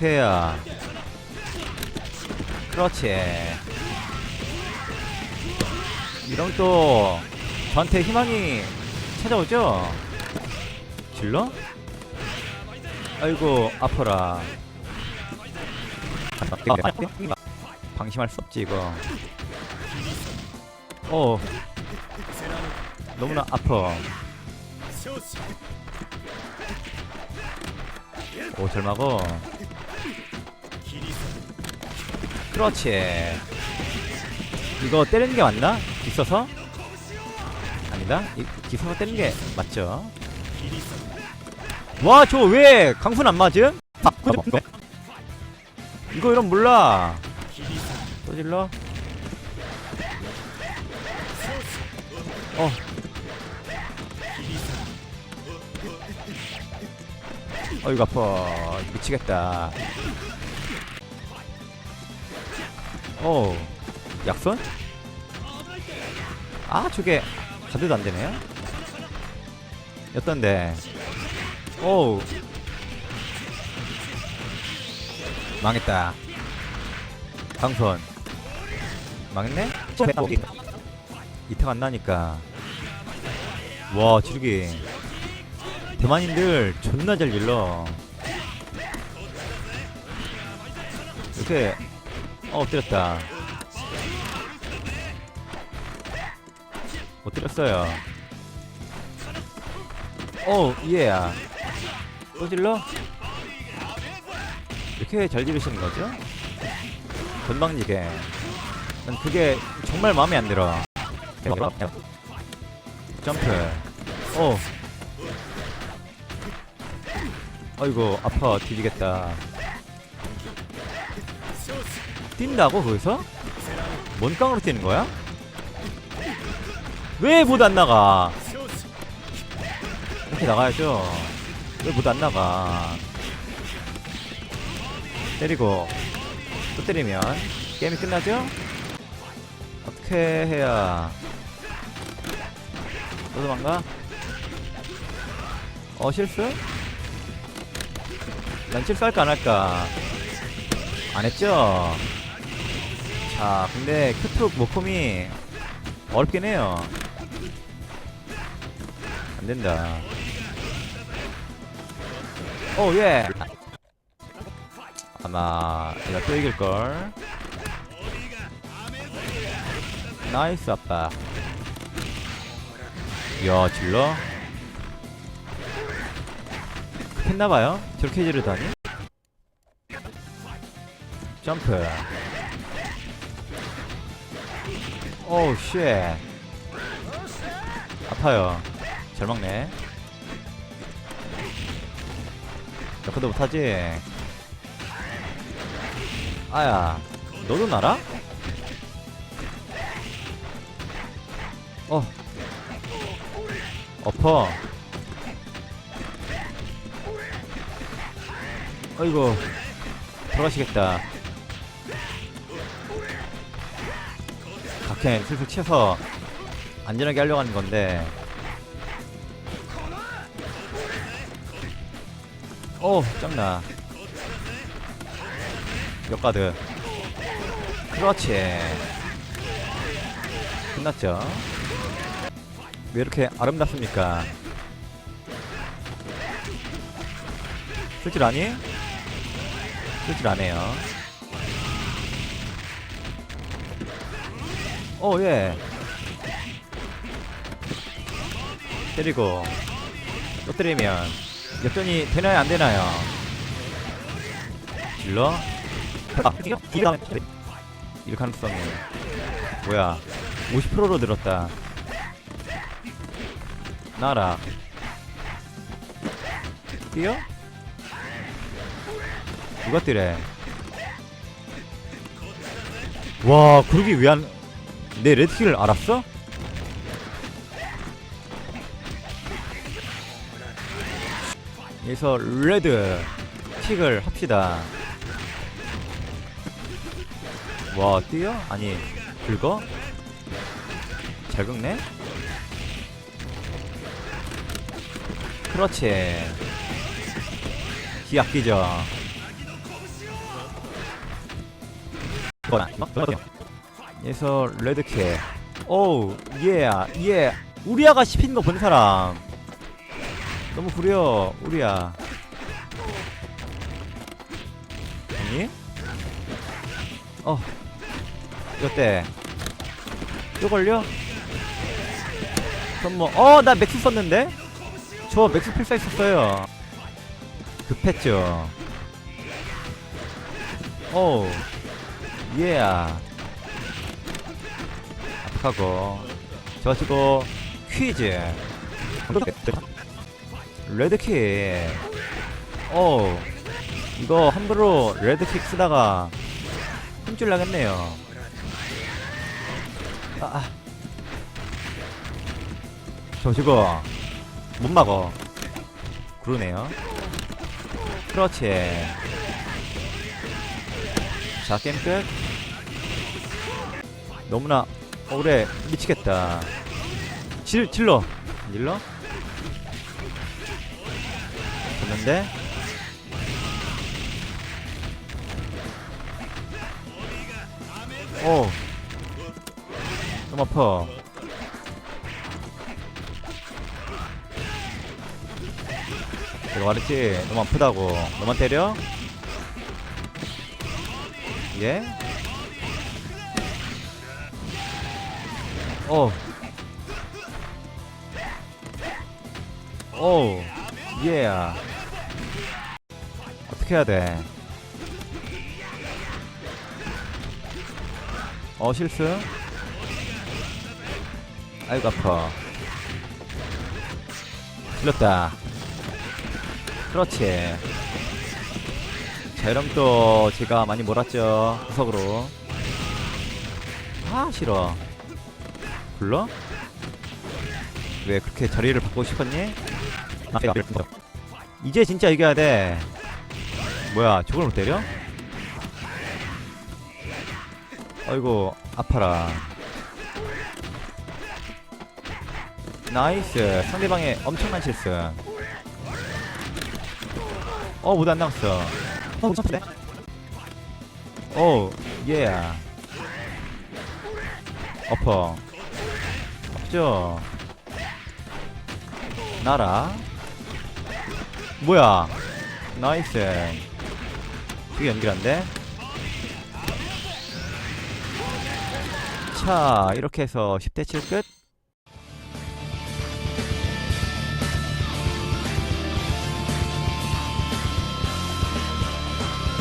해야 그렇지. 이러면 또 저한테 희망이 찾아오죠? 질러? 아이고 아파라. 방심할 수 없지 이거. 어. 너무나 아파. 오잘 막어 그렇지. 이거 때리는 게 맞나? 있어서? 아니다. 이, 기서서 때리는 게 맞죠. 와 저 왜 강순 안 맞음? 아, 그죠? 이거 이런 몰라. 또 질러? 어. 어이구 아파. 미치겠다 오 약손? 아 저게 가드도 안되네요? 였던데. 오우. 망했다. 강손. 망했네? 이탁 안 나니까. 와 지르기. 대만인들 존나 잘 질러. 이렇게 어 엎드렸다. 엎드렸어요. 오 이해야. 또 질러? 이렇게 잘 지르시는 거죠? 건방지게. 난 그게 정말 마음에 안 들어. 점프. 오 아이고 아파. 뒤지겠다 뛴다고 거기서? 뭔 깡으로 뛰는 거야? 왜 못 안 나가? 이렇게 나가야죠. 왜 못 안 나가? 때리고 또 때리면 게임이 끝나죠? 어떻게 해야 또 도망가? 어 실수? 난 실수할까 안 할까? 안 했죠? 자, 근데 큐툭 모콤이 어렵긴 해요. 안 된다. 오, 예! 아마, 내가 또 이길걸. 나이스, 아빠. 이야, 질러? 했나봐요? 저렇게 지르다니? 점프. 오우 쉣. 아파요. 잘 먹네. 옆에도 못하지? 아야 너도 날아? 어. 엎어 어이구 들어가시겠다 각캔 슬슬 치서 안전하게 하려고 하는 건데. 오 짱나 역가드? 그렇지. 끝났죠? 왜 이렇게 아름답습니까? 쓸 줄 아니? 쓸 줄 아네요 오, 예. 때리고, 또 때리면, 역전이 되나요, 안 되나요? 질러? 아, 일 가능성이. 뭐야. 50%로 늘었다. 나라. 뛰어? 누가 뛰래? 와, 그러기 왜 안, 내 레드킬을 알았어? 여기서 레드 킥을 합시다 와 뛰어? 아니 긁어? 잘 긁네? 그렇지 기 아끼죠 에서 레드캐. 오우 예야 예 우리아가 씹히는 거본 사람. 너무 구려 우리야 아니? 어. 또 걸려? 그럼 뭐 어나 맥스 썼는데? 저 맥스 필사 있었어요. 급했죠. 오우. 예야 압박하고 저 치고 퀴즈. 레드킥. 오 이거 함부로 레드킥 쓰다가 힘줄 나겠네요. 아, 아. 저 지금 못 막어. 그러네요. 그렇지. 자 게임 끝. 너무나 억울해 미치겠다. 질, 질러. 질러? 됐는데? 오. 너무 아파. 내가 말했지? 너무 아프다고. 너만 때려? 예? 어. 오. 예. 어떻게 해야 돼? 어, 실수. 아이고, 아파. 틀렸다. 그렇지. 자, 이러면 또 제가 많이 몰았죠. 구석으로. 아, 싫어. 불러? 왜 그렇게 자리를 바꾸고 싶었니? 아, 이제 진짜 이겨야 돼. 뭐야, 저걸 못 때려? 아이고, 아파라. 나이스. 상대방의 엄청난 실수. 어, 못안 나갔어. 어, 못 잡네. 오, 예. 엎어. 없죠. 나라. 뭐야? 나이스. 되게 연결한데? 자, 이렇게 해서 10대 7 끝.